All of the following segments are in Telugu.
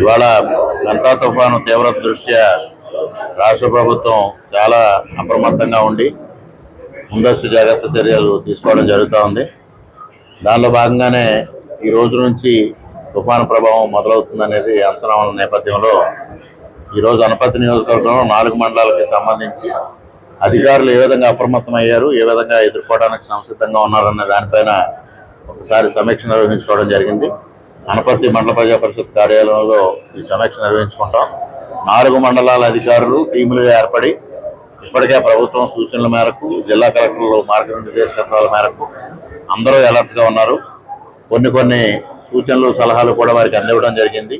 ఇవాళ గంతా తుఫాను తీవ్రత దృష్ట్యా రాష్ట్ర ప్రభుత్వం చాలా అప్రమత్తంగా ఉండి ముందస్తు జాగ్రత్త చర్యలు తీసుకోవడం జరుగుతూ ఉంది. దానిలో భాగంగానే ఈ రోజు నుంచి తుఫాను ప్రభావం మొదలవుతుందనేది అంచనా ఉన్న నేపథ్యంలో ఈరోజు అనపతి నియోజకవర్గంలో నాలుగు మండలాలకి సంబంధించి అధికారులు ఏ విధంగా అప్రమత్తం అయ్యారు ఏ విధంగా ఎదుర్కోవడానికి సంసిద్ధంగా ఉన్నారన్న దానిపైన ఒకసారి సమీక్ష నిర్వహించుకోవడం జరిగింది. అనపర్తి మండల ప్రజా పరిషత్ కార్యాలయంలో ఈ సమీక్ష నిర్వహించుకుంటాం. నాలుగు మండలాల అధికారులు టీములుగా ఏర్పడి ఇప్పటికే ప్రభుత్వం సూచనల మేరకు జిల్లా కలెక్టర్లు మార్గనిర్దేశకత్వాల మేరకు అందరూ అలర్ట్గా ఉన్నారు. కొన్ని కొన్ని సూచనలు సలహాలు కూడా వారికి అందివ్వడం జరిగింది.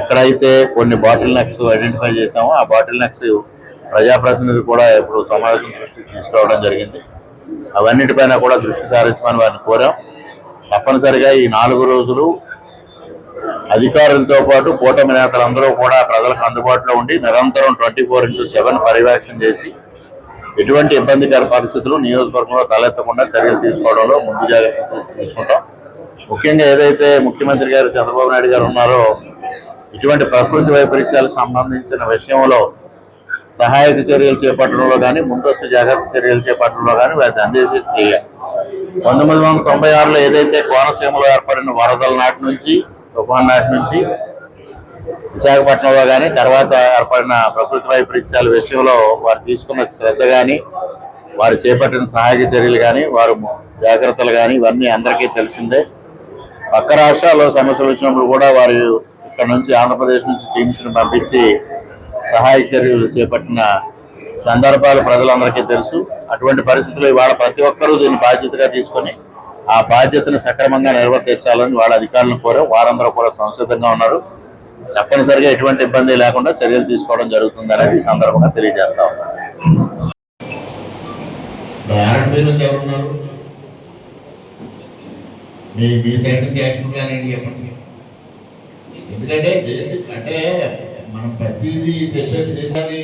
ఎక్కడైతే కొన్ని బాటిల్ నెక్స్ ఐడెంటిఫై చేశామో ఆ బాటిల్ నెక్స్ ప్రజాప్రతినిధులు కూడా ఇప్పుడు సమావేశం దృష్టికి తీసుకురావడం జరిగింది. అవన్నిటిపైన కూడా దృష్టి సారించమని వారిని కోరాం. తప్పనిసరిగా ఈ నాలుగు రోజులు అధికారులతో పాటు కూటమి నేతలందరూ కూడా ప్రజలకు అందుబాటులో ఉండి నిరంతరం ట్వంటీ ఫోర్ ఇంటూ సెవెన్ పర్యవేక్షణ చేసి ఎటువంటి ఇబ్బందికర పరిస్థితులు నియోజకవర్గంలో తలెత్తకుండా చర్యలు తీసుకోవడంలో ముందు జాగ్రత్తలు తీసుకుంటాం. ముఖ్యంగా ఏదైతే ముఖ్యమంత్రి గారు చంద్రబాబు నాయుడు గారు ఉన్నారో ఇటువంటి ప్రకృతి వైపరీత్యాలకు సంబంధించిన విషయంలో సహాయక చర్యలు చేపట్టడంలో కానీ ముందస్తు జాగ్రత్త చర్యలు చేపట్టడంలో కానీ వాటి అందేసి చేయాలి. పంతొమ్మిది వందల తొంభై ఆరులో ఏదైతే కోనసీమలో ఏర్పడిన వరదల నాటి నుంచి తుఫాన్ నాటి నుంచి విశాఖపట్నంలో కానీ తర్వాత ఏర్పడిన ప్రకృతి వైపరీత్యాల విషయంలో వారు తీసుకున్న శ్రద్ధ కానీ వారు చేపట్టిన సహాయక చర్యలు కానీ వారు జాగ్రత్తలు కానీ ఇవన్నీ అందరికీ తెలిసిందే. పక్క రాష్ట్రాల్లో సమస్యలు వచ్చినప్పుడు కూడా వారు ఇక్కడ నుంచి ఆంధ్రప్రదేశ్ నుంచి టీమ్స్ని పంపించి సహాయ చర్యలు చేపట్టిన సందర్భాలు ప్రజలందరికీ తెలుసు. అటువంటి పరిస్థితులు ఇవాళ ప్రతి ఒక్కరూ దీన్ని బాధ్యతగా తీసుకొని ఆ బాధ్యతను సక్రమంగా నిర్వర్తించాలని వాళ్ళ అధికారులను కోరే వారందరూ కూడా సంసిద్ధంగా ఉన్నారు. తప్పనిసరిగా ఎటువంటి ఇబ్బంది లేకుండా చర్యలు తీసుకోవడం జరుగుతుంది అనేది ఈ సందర్భంగా తెలియజేస్తా ఉన్నాను ఎవరున్నారు మీ మీ సైడ్ నుంచి యాక్షన్ ప్లాన్ ఏంటి చెప్పండి. ఎందుకంటే చేసి అంటే మనం ప్రతిదీ చెప్పేది చేసాని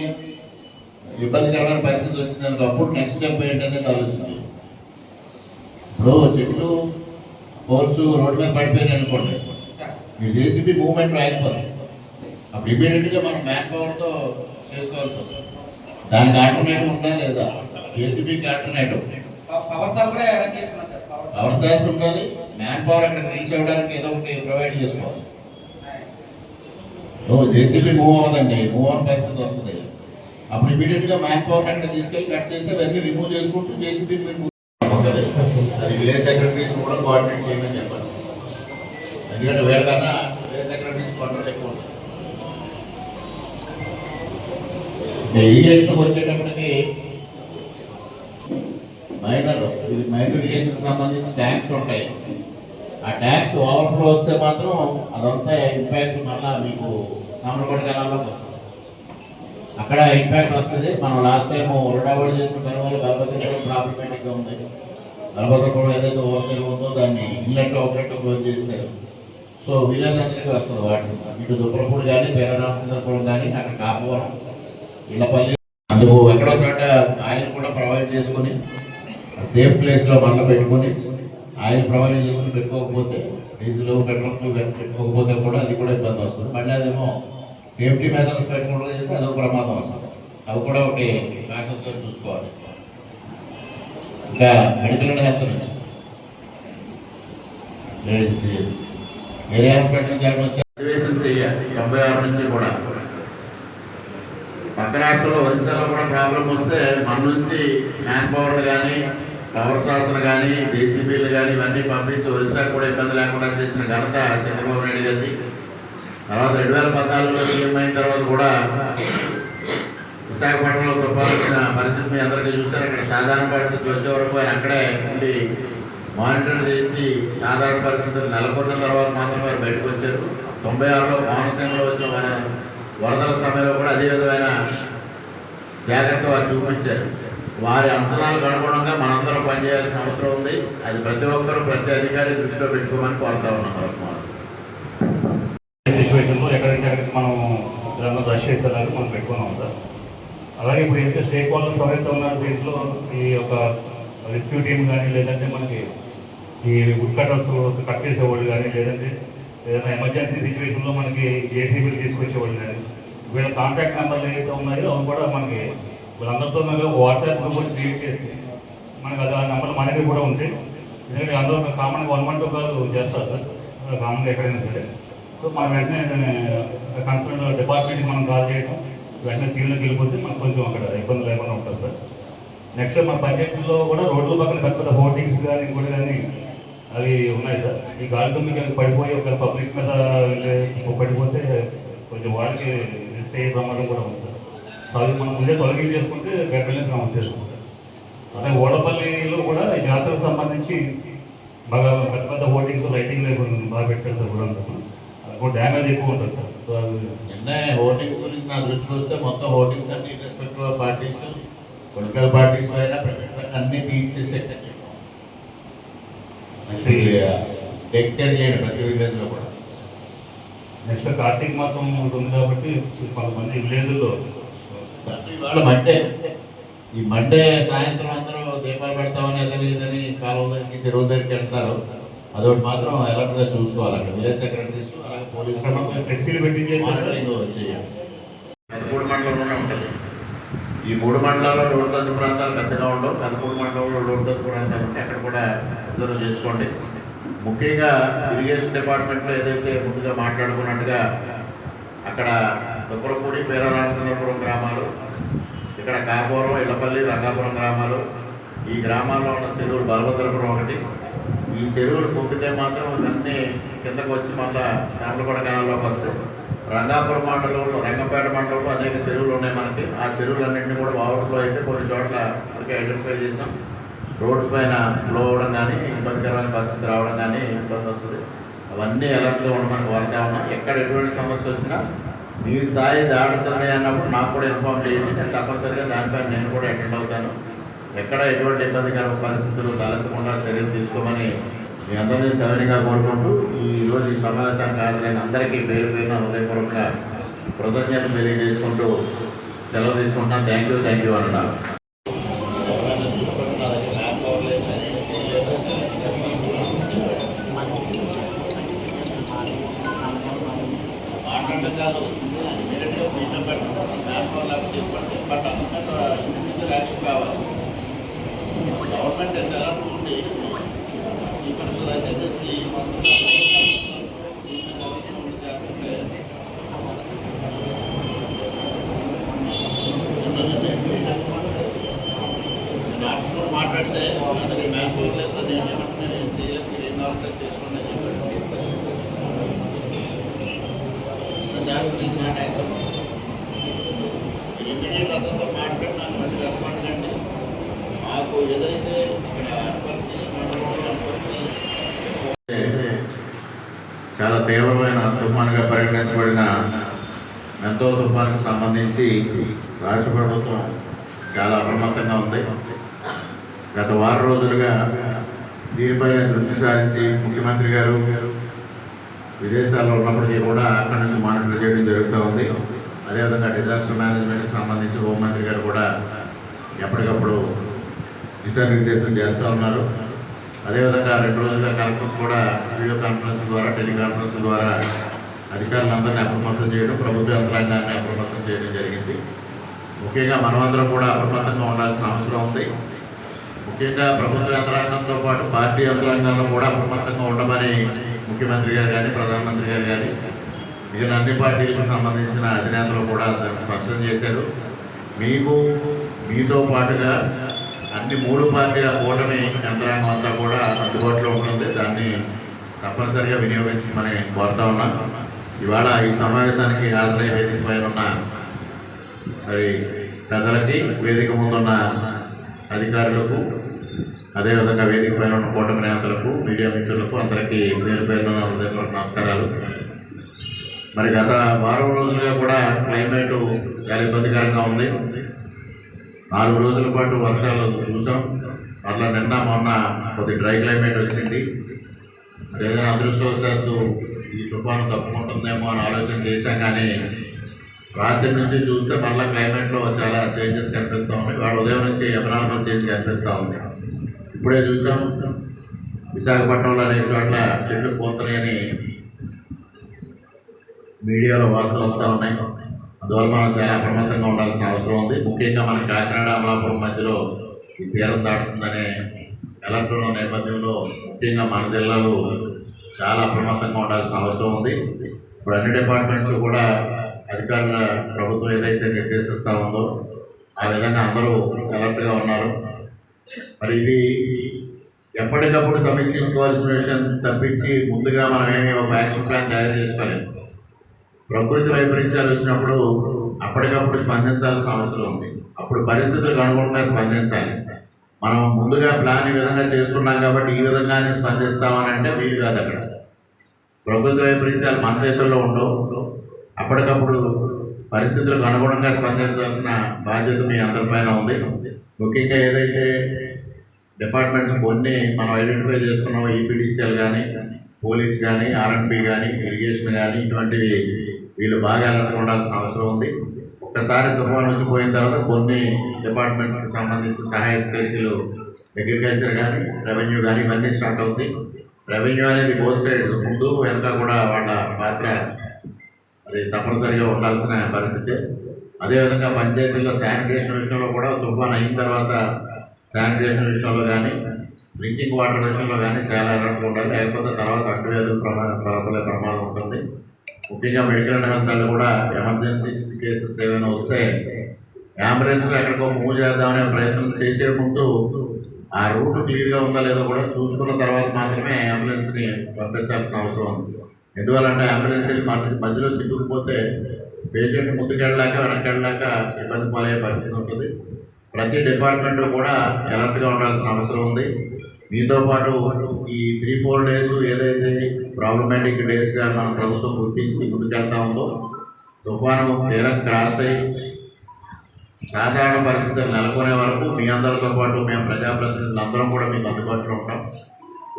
ఇబ్బందికరమైన పరిస్థితి వచ్చింది అనుకో అప్పుడు నెక్స్ట్ స్టెప్ ఏంటనేది ఆలోచించాలి. ఇప్పుడు చెట్లు పోల్స్ రోడ్డు మీద పడిపోయినాయి అనుకోండి. మీరు జేసీబీ మూవ్మెంట్ రాకపోతే అప్పుడు ఇమీడియట్గా మనం మ్యాన్ పవర్తో చేసుకోవాల్సి వస్తుంది. దానికి ఆల్టర్నేటివ్ ఉందా లేదా? జేసీబీకి ఆల్టర్నేటివ్ పవర్ సోర్స్ ఉండాలి. మ్యాన్ పవర్ అక్కడ రీచ్ అవ్వడానికి ఏదో ఒకటి ప్రొవైడ్ చేసుకోవాలి. ఓ జేసీబీ మూవ్ అవ్వదండి. మూవ్ అవ్వని పరిస్థితి వస్తుంది. అప్పుడు ఇమీడియట్గా మ్యాన్ పవర్ అక్కడ తీసుకెళ్ళి కట్ చేసి అవన్నీ రిమూవ్ చేసుకుంటూ జేసీబీ మీరు ఉంటుంది అది విలేజ్ సెక్రటరీస్ కూడా కోఆర్డినేట్ చేయమని చెప్పండి ఎందుకంటే వీళ్ళకన్నా విలేజ్ సెక్రటరీస్ కంట్రోల్ ఎక్కువ ఉంటుంది ఇరిగేషన్కి వచ్చేటప్పటికి మైనర్ మైనర్ ఇరిగేషన్ సంబంధించిన ట్యాంక్స్ ఉంటాయి. ఆ ట్యాంక్స్ ఓవర్ఫ్లో వస్తే మాత్రం అదంతా ఇంపాక్ట్ మళ్ళా మీకు సామర్పడి కెనాల్లోకి వస్తుంది. అక్కడ ఇంపాక్ట్ వస్తుంది. మనం లాస్ట్ టైం ఉరడాబడి చేసిన పని వల్ల గర్భవతి ప్రాబ్లమేటిక్గా ఉంది. గర్భవతి కూడా ఏదైతే ఓవర్సేల్ ఉందో దాన్ని ఇన్లెట్ అవుట్లెట్ క్లోజ్ చేశారు. సో విలేజ్ అందరికీ వస్తుంది వాటి. ఇటు దుప్పలపూడి కానీ పేరరామచంద్రపురం కానీ అక్కడ కాపువరం ఇళ్ళపల్లి. అందుకు ఎక్కడో చోట ఆయిల్ కూడా ప్రొవైడ్ చేసుకొని సేఫ్ ప్లేస్లో మళ్ళీ పెట్టుకొని ఆయిల్ ప్రొవైడ్ చేసుకుని పెట్టుకోకపోతే డీజిల్ పెట్రోల్ పెట్టుకోకపోతే కూడా అది కూడా ఇబ్బంది వస్తుంది. మళ్ళీ అదేమో సేఫ్టీ మెజర్స్ పెట్టుకోవడం చేస్తే అదొక ప్రమాదం వస్తుంది అవి కూడా ఒకటి కాన్షియస్గా చూసుకోవాలి. ఇంకా మెడికల్ అండ్ హెల్త్ నుంచి. లేడీస్ ఏరియా హాస్పిటల్ రిజర్వేషన్ చేయాలి తొంభై ఆరు నుంచి కూడా. పక్క రాష్ట్రంలో ఒరిస్సాలో కూడా ప్రాబ్లం వస్తే మన నుంచి మ్యాన్ పవర్ కానీ పవర్ శాసన కానీ జేసీబీలు కానీ ఇవన్నీ పంపించి ఒరిస్సా కూడా ఇబ్బంది లేకుండా చేసిన ఘనత చంద్రబాబు నాయుడు గారిది. తర్వాత రెండు వేల పద్నాలుగులో సీఎం అయిన తర్వాత కూడా విశాఖపట్నంలో తుఫాను వచ్చిన పరిస్థితి మీ అందరికీ చూశారు. అక్కడ సాధారణ పరిస్థితులు వచ్చే వరకు ఆయన అక్కడే ఉండి మానిటర్ చేసి సాధారణ పరిస్థితులు నెలకొన్న తర్వాత మాత్రమే బయటకు వచ్చారు. తొంభై ఆరులో కోనసీమలో వచ్చిన మన వరదల సమయంలో కూడా అదే విధమైన జాగ్రత్త వారు చూపించారు. వారి అంచనాలకు అనుగుణంగా మనందరం పనిచేయాల్సిన అవసరం ఉంది. అది ప్రతి ఒక్కరూ ప్రతి అధికారి దృష్టిలో పెట్టుకోమని కోరుతా ఉన్నాం వరకుమార్ సిచ్యువేషన్లో ఎక్కడంటే అక్కడికి మనం ఏదైనా రష్ చేసేలాగా మనం పెట్టుకున్నాం సార్. అలాగే ఇప్పుడు ఎంత స్టేక్ హోల్డర్స్ ఎవరైతే ఉన్నారు దీంట్లో ఈ యొక్క రెస్క్యూ టీం కానీ లేదంటే మనకి ఈ వుడ్ కటర్స్ కట్ చేసేవాళ్ళు కానీ లేదంటే ఏదైనా ఎమర్జెన్సీ సిచ్యువేషన్లో మనకి జేసీబీలు తీసుకొచ్చేవాళ్ళు కానీ వీళ్ళ కాంటాక్ట్ నెంబర్లు ఏవైతే ఉన్నాయో అవి కూడా మనకి వీళ్ళందరితో వాట్సాప్ గ్రూప్ క్రియేట్ చేస్తే మనకి అది ఆ నెంబర్లు మన దగ్గర కూడా ఉంటాయి. ఎందుకంటే అందులో కామన్గా వన్ వన్ టూ కాల్ చేస్తారు సార్. కామన్గా ఎక్కడైనా సరే. సో మనం వెంటనే కన్సర్న్ డిపార్ట్మెంట్కి మనం కాల్ చేయటం. వెంటనే సీన్లోకి వెళ్ళిపోతే మనకు కొంచెం అక్కడ ఇబ్బంది లేకుండా ఉంటుంది సార్. నెక్స్ట్ మా బడ్జెట్లో కూడా రోడ్ల పక్కన పెద్ద పెద్ద హోర్డింగ్స్ కానీ ఇంకోటి కానీ అవి ఉన్నాయి సార్. ఈ గాలి దుమ్మికి అవి పడిపోయి ఒక పబ్లిక్ మీద పడిపోతే కొంచెం వాళ్ళకి రిస్క్ అయ్యే ప్రమాదం కూడా ఉంది సార్. అవి మనం ముందే తొలగింపు చేసుకుంటే మనం వచ్చేస్తాం సార్ అలాగే ఓడపల్లిలో కూడా ఈ జాతరకు సంబంధించి బాగా పెద్ద పెద్ద హోర్డింగ్స్ లైటింగ్ బాగా పెట్టారు సార్ కూడా కూడా డ్యామేజ్ ఎక్కువ ఉంటుంది సార్. నిన్న హోర్డింగ్స్ గురించి నా దృష్టికి వస్తే మొత్తం హోర్డింగ్స్ అన్ని రెస్పెక్టివ్ పార్టీస్ పొలిటికల్ పార్టీస్ అయినా ప్రైవేట్ అన్ని తీసేసేట టేక్ కేర్ చేయండి ప్రతి విలేజ్లో కూడా. నెక్స్ట్ కార్తీక మాసం ఉంటుంది కాబట్టి కొంతమంది విలేజ్లో. ఇవాళ మండే ఈ మండే సాయంత్రం అందరూ దీపాలు పెడతామని అదని ఇదని కాలువ దగ్గరికి చెరువు దగ్గరికి వెళ్తారు. అదొకటి మాత్రం అలర్ట్గా చూసుకోవాలి అక్కడ విలేజ్ సెక్రటరీస్ అలాగే పెద్దపూడి మండలంలోనే ఉంటుంది. ఈ మూడు మండలాల్లో లోటుతగ్గు ప్రాంతాలు పెద్దగా ఉండవు. పెద్దపూడి మండలంలో లోటుతగ్గు ప్రాంతాలు ఉంటాయి అక్కడ కూడా అబ్జర్వ్ చేసుకోండి. ముఖ్యంగా ఇరిగేషన్ డిపార్ట్మెంట్లో ఏదైతే ముందుగా మాట్లాడుకున్నట్టుగా అక్కడ దుబ్బలపూడి వీరరామచంద్రపురం గ్రామాలు ఇక్కడ కాపురం ఇళ్ళపల్లి రంగాపురం గ్రామాలు ఈ గ్రామాల్లో ఉన్న చెరువులు బలభద్రపురం ఒకటి. ఈ చెరువులు పొంగితే మాత్రం ఇవన్నీ కిందకు వచ్చి మళ్ళా శామలపడ కెనాల్లోకి వస్తాయి. రంగాపురం మండలంలో రంగంపేట మండలంలో అనేక చెరువులు ఉన్నాయి మనకి. ఆ చెరువులన్నింటినీ కూడా ఓవర్ఫ్లో అయితే కొన్ని చోట్ల మనకి ఐడెంటిఫై చేసాం రోడ్స్ పైన ఫ్లో అవ్వడం కానీ ఇబ్బందికరమైన పరిస్థితి రావడం కానీ ఇబ్బంది వస్తుంది. అవన్నీ అలర్ట్గా ఉండమని కోరుతా ఉన్నాం ఎక్కడ ఎటువంటి సమస్య వచ్చినా మీ స్థాయి దాడుతుంది అన్నప్పుడు నాకు కూడా ఇన్ఫామ్ చేసి నేను తప్పనిసరిగా దానిపైన నేను కూడా అటెండ్ అవుతాను. ఎక్కడ ఎటువంటి ఇబ్బందికర పరిస్థితులు తలెత్తకుండా చర్యలు తీసుకోమని మీ అందరినీ సవినిగా కోరుకుంటూ ఈ రోజు ఈ సమావేశానికి హాజరైన అందరికీ పేరు పేరున హృదయపూర్వక కృతజ్ఞతలు తెలియజేసుకుంటూ సెలవు తీసుకుంటున్నాను. థ్యాంక్ యూ థ్యాంక్ యూ అన్నారు మాట్లాడడం కాదు ఇమీడియట్గా మీటర్ పెట్టడం ట్రాన్స్ఫర్ లేకపోతే ఇవ్వండి బట్ అంతా యాక్టివ్ కావాలి గవర్నమెంట్ ఎంత ఎలా ఉండి ఈ పరిస్థితులు అయితే తెచ్చి మాట్లాడితే అతనికి మ్యాథ్ లేదు నేను ఏమంటున్నా నేను చేయలేదు మీరు ఏం కావాలంటే చేసుకోండి అని చెప్పాడు. జాగ్రత్త is not acceptable. అతనితో నాకు మళ్ళీ రెస్పాండ్ కండి మాకు ఏదైతే ఇక్కడ అనుపత్తి మండలంలో అనుపత్తి చాలా తీవ్రమైన తుఫానుగా పరిగణించబడిన మెంతో తుఫానుకు సంబంధించి రాష్ట్ర ప్రభుత్వం చాలా అప్రమత్తంగా ఉంది. గత వారం రోజులుగా దీనిపైన దృష్టి సారించి ముఖ్యమంత్రి గారు విదేశాల్లో ఉన్నప్పటికీ కూడా అక్కడి నుంచి మానిటర్ చేయడం జరుగుతూ ఉంది. అదేవిధంగా డిజాస్టర్ మేనేజ్మెంట్కి సంబంధించి హోంమంత్రి గారు కూడా ఎప్పటికప్పుడు దిశానిర్దేశం చేస్తూ ఉన్నారు. అదేవిధంగా రెండు రోజుల కాన్ఫరెన్స్ కూడా వీడియో కాన్ఫరెన్స్ ద్వారా టెలికాన్ఫరెన్స్ ద్వారా అధికారులందరినీ అప్రమత్తం చేయడం ప్రభుత్వ యంత్రాంగాన్ని అప్రమత్తం చేయడం జరిగింది. ముఖ్యంగా మనమందరం కూడా అప్రమత్తంగా ఉండాల్సిన అవసరం ఉంది. ముఖ్యంగా ప్రభుత్వ యంత్రాంగంతో పాటు పార్టీ యంత్రాంగంలో కూడా అప్రమత్తంగా ఉండమని ముఖ్యమంత్రి గారు కానీ ప్రధానమంత్రి గారు కానీ మిగిలిన అన్ని పార్టీలకు సంబంధించిన అధినేతలు కూడా దాన్ని స్పష్టం చేశారు. మీకు మీతో పాటుగా అన్ని మూడు పార్టీల కూటమి యంత్రాంగం అంతా కూడా అందుబాటులో ఉంటుంది. దాన్ని తప్పనిసరిగా వినియోగించమని కోరుతా ఉన్నాం. ఇవాళ ఈ సమావేశానికి హాజరై వేదిక పైన ఉన్న మరి పెద్దలకి వేదిక ముందున్న అధికారులకు అదేవిధంగా వేదిక పైన ఉన్న కూటమి నేతలకు మీడియా మిత్రులకు అందరికీ పేరు పేరున హృదయపూర్వక నమస్కారాలు. మరి గత వారం రోజులుగా కూడా క్లైమేటు చాలా ఇబ్బందికరంగా ఉంది. నాలుగు రోజుల పాటు వర్షాలు చూసాం. అట్లా నిన్న మొన్న కొద్ది డ్రై క్లైమేట్ వచ్చింది. మరి ఏదైనా అదృష్టవశాత్తు ఈ తుఫాను తప్పుకుంటుందేమో అని ఆలోచన చేశాం కానీ రాత్రి నుంచి చూస్తే మళ్ళీ క్లైమేట్లో చాలా చేంజెస్ కనిపిస్తూ ఉన్నాయి. వాడు ఉదయం నుంచి అభినార్మల్ చేంజ్ కనిపిస్తూ ఉంది. ఇప్పుడే చూసాం. విశాఖపట్నంలో అనేక చోట్ల చెట్లు పోతున్నాయని మీడియాలో వార్తలు వస్తూ ఉన్నాయి. అందువల్ల చాలా అప్రమత్తంగా ఉండాల్సిన అవసరం ఉంది. ముఖ్యంగా మన కాకినాడ అమలాపురం మధ్యలో ఈ తీరం దాటుతుందనే అలర్ట్ ఉన్న నేపథ్యంలో ముఖ్యంగా మన జిల్లాలో చాలా అప్రమత్తంగా ఉండాల్సిన అవసరం ఉంది. ఇప్పుడు అన్ని డిపార్ట్మెంట్స్ కూడా అధికారుల ప్రభుత్వం ఏదైతే నిర్దేశిస్తూ ఉందో ఆ విధంగా అందరూ అలర్ట్గా ఉన్నారు. మరి ఇది ఎప్పటికప్పుడు సమీక్షించుకోవాల్సిన విషయం తప్పించి ముందుగా మనం ఒక యాక్షన్ ప్లాన్ తయారు చేసుకోలేము ప్రకృతి వైపరీత్యాలు వచ్చినప్పుడు అప్పటికప్పుడు స్పందించాల్సిన అవసరం ఉంది. అప్పుడు పరిస్థితులకు అనుగుణంగా స్పందించాలి. మనం ముందుగా ప్లాన్ ఈ విధంగా చేసుకున్నాం కాబట్టి ఈ విధంగానే స్పందిస్తామని అంటే వీలు కాదు అక్కడ. ప్రకృతి వైపరీత్యాలు మన చేతుల్లో ఉండవు. అప్పటికప్పుడు పరిస్థితులకు అనుగుణంగా స్పందించాల్సిన బాధ్యత మీ అందరిపైన ఉంది. ముఖ్యంగా ఏదైతే డిపార్ట్మెంట్స్ కొన్ని మనం ఐడెంటిఫై చేసుకున్నాం ఈపీడీసీఎల్ కానీ పోలీస్ కానీ ఆర్ఎండ్బి కానీ ఇరిగేషన్ కానీ ఇటువంటివి వీళ్ళు బాగా అలర్ట్గా ఉండాల్సిన అవసరం ఉంది. ఒక్కసారి తుఫాను వచ్చిపోయిన తర్వాత కొన్ని డిపార్ట్మెంట్స్కి సంబంధించి సహాయక చర్యలు అగ్రికల్చర్ కానీ రెవెన్యూ కానీ ఇవన్నీ స్టార్ట్ అవుతాయి. రెవెన్యూ అనేది బోత్ సైడ్ ముందు వెనక కూడా వాళ్ళ పాత్ర మరి తప్పనిసరిగా ఉండాల్సిన పరిస్థితి. అదేవిధంగా పంచాయతీల్లో శానిటేషన్ విషయంలో కూడా తుఫాన్ అయిన తర్వాత శానిటేషన్ విషయంలో కానీ డ్రింకింగ్ వాటర్ విషయంలో కానీ చాలా అలర్ట్గా ఉండాలి. లేకపోతే తర్వాత అంటువ్యాధులు ప్రమాదం ప్రబలే ప్రమాదం ఉంటుంది. ముఖ్యంగా మెడికల్ అండ్ హెల్త్ వాళ్ళు కూడా ఎమర్జెన్సీ కేసెస్ ఏమైనా వస్తే అంబులెన్స్లో ఎక్కడికో మూవ్ చేద్దామనే ప్రయత్నం చేసే ముందు ఆ రూట్ క్లియర్గా ఉందా లేదో కూడా చూసుకున్న తర్వాత మాత్రమే అంబులెన్స్ని పంపించాల్సిన అవసరం ఉంది. ఎందువల్లంటే అంబులెన్స్ వెళ్ళి మధ్యలో చిక్కుకుపోతే పేషెంట్ ముందుకెళ్ళాక వెళ్ళాక వెళ్ళాక ఇబ్బంది పాలయ్యే పరిస్థితి ఉంటుంది. ప్రతి డిపార్ట్మెంట్ కూడా అలర్ట్గా ఉండాల్సిన అవసరం ఉంది. మీతో పాటు ఈ త్రీ ఫోర్ డేస్ ఏదైతే ప్రాబ్లమాటిక్ డేస్గా మన ప్రభుత్వం గుర్తించి ముందుకెళ్తా ఉందో తుఫాను తీరం క్రాస్ అయ్యి సాధారణ పరిస్థితులు నెలకొనే వరకు మీ అందరితో పాటు మేము ప్రజాప్రతినిధులు అందరం కూడా మీకు అందుబాటులో ఉంటాం.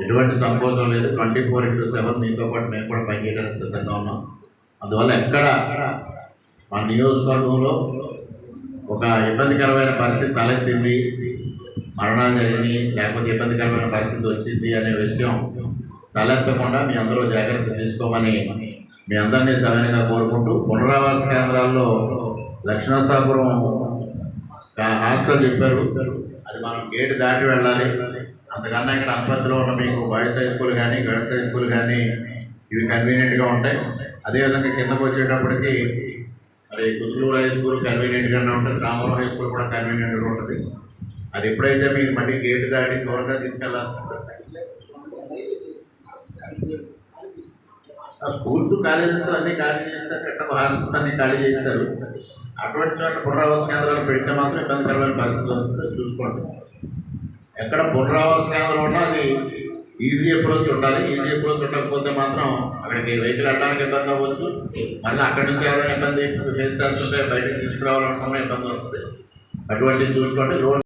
ఎటువంటి సంకోచం లేదు. ట్వంటీ ఫోర్ ఇంటూ సెవెన్ మీతో పాటు మేము కూడా పనిచేయడానికి సిద్ధంగా ఉన్నాం. అందువల్ల ఎక్కడ మన నియోజకవర్గంలో ఒక ఇబ్బందికరమైన పరిస్థితి తలెత్తింది. మరణాలు జరిగినాయి లేకపోతే ఇబ్బందికరమైన పరిస్థితి వచ్చింది అనే విషయం తలెత్తకుండా మీ అందరూ జాగ్రత్త తీసుకోమని మీ అందరినీ సవినయంగా కోరుకుంటూ పునరావాస కేంద్రాల్లో లక్ష్మణసాపురం హాస్టల్ చెప్పారు. అది మనం గేట్ దాటి వెళ్ళాలి. అంతకన్నా ఇక్కడ అనుపతిలో ఉన్న మీకు బాయ్స్ హై స్కూల్ కానీ గర్ల్స్ హై స్కూల్ కానీ ఇవి కన్వీనియంట్గా ఉంటాయి. అదేవిధంగా కిందకు వచ్చేటప్పటికి మరి కుదులూరు హై స్కూల్ కన్వీనియంట్గానే ఉంటుంది. రామవరం హై స్కూల్ కూడా కన్వీనియంట్గా ఉంటుంది. అది ఎప్పుడైతే మీరు మళ్ళీ గేట్ దాటి త్వరగా తీసుకెళ్ళాల్సిన ఆ స్కూల్స్ కాలేజెస్ అన్నీ ఖాళీ చేస్తారు ఎక్కడ హాస్టల్స్ అన్నీ ఖాళీ చేస్తారు అటువంటి చోట పునరావాస కేంద్రాలు పెడితే మాత్రం ఇబ్బందికరమైన పరిస్థితులు వస్తుంది చూసుకోండి. ఎక్కడ పునరావాస కేంద్రం ఉన్నా అది ఈజీ అప్రోచ్ ఉండాలి. ఈజీ అప్రోచ్ ఉండకపోతే మాత్రం అక్కడికి వెహికల్ వెళ్ళడానికి ఇబ్బంది అవ్వచ్చు. మళ్ళీ అక్కడి నుంచి ఎవరైనా ఇబ్బంది ఫేస్ చేస్తుంటే బయటకు తీసుకురావాలనుకున్న ఇబ్బంది వస్తుంది. అటువంటివి చూసుకోండి. రోడ్